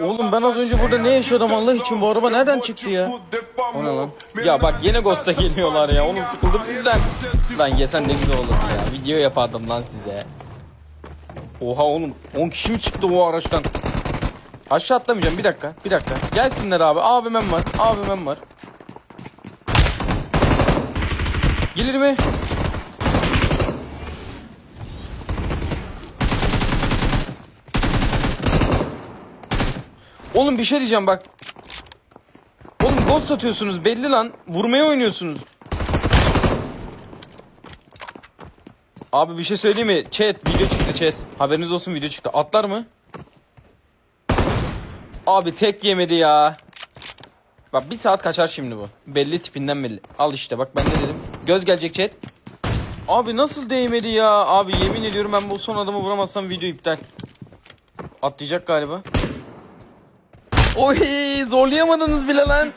Oğlum ben az önce burada ne yaşadım Allah için bu araba nereden çıktı ya? O ne lan? Ya bak yine Ghost'a geliyorlar ya. Oğlum sıkıldım sizden. Lan yesen ne güzel olurdu ya. Video yapardım lan size. Oha oğlum 10 kişi mi çıktı o araçtan? Aşağı atlamayacağım bir dakika bir dakika. Gelsinler abi AVM'm var AVM'm var. Gelir mi? Oğlum bir şey diyeceğim bak. Oğlum ghost atıyorsunuz belli lan. Vurmaya oynuyorsunuz. Abi bir şey söyleyeyim mi? Chat video çıktı chat. Haberiniz olsun video çıktı. Atlar mı? Abi tek yemedi ya. Bak bir saat kaçar şimdi bu. Belli tipinden belli. Al işte bak ben ne dedim. Göz gelecek chat. Abi nasıl değmedi ya? Abi yemin ediyorum ben bu son adamı vuramazsam video iptal. Atlayacak galiba. Oy zorlayamadınız bile lan.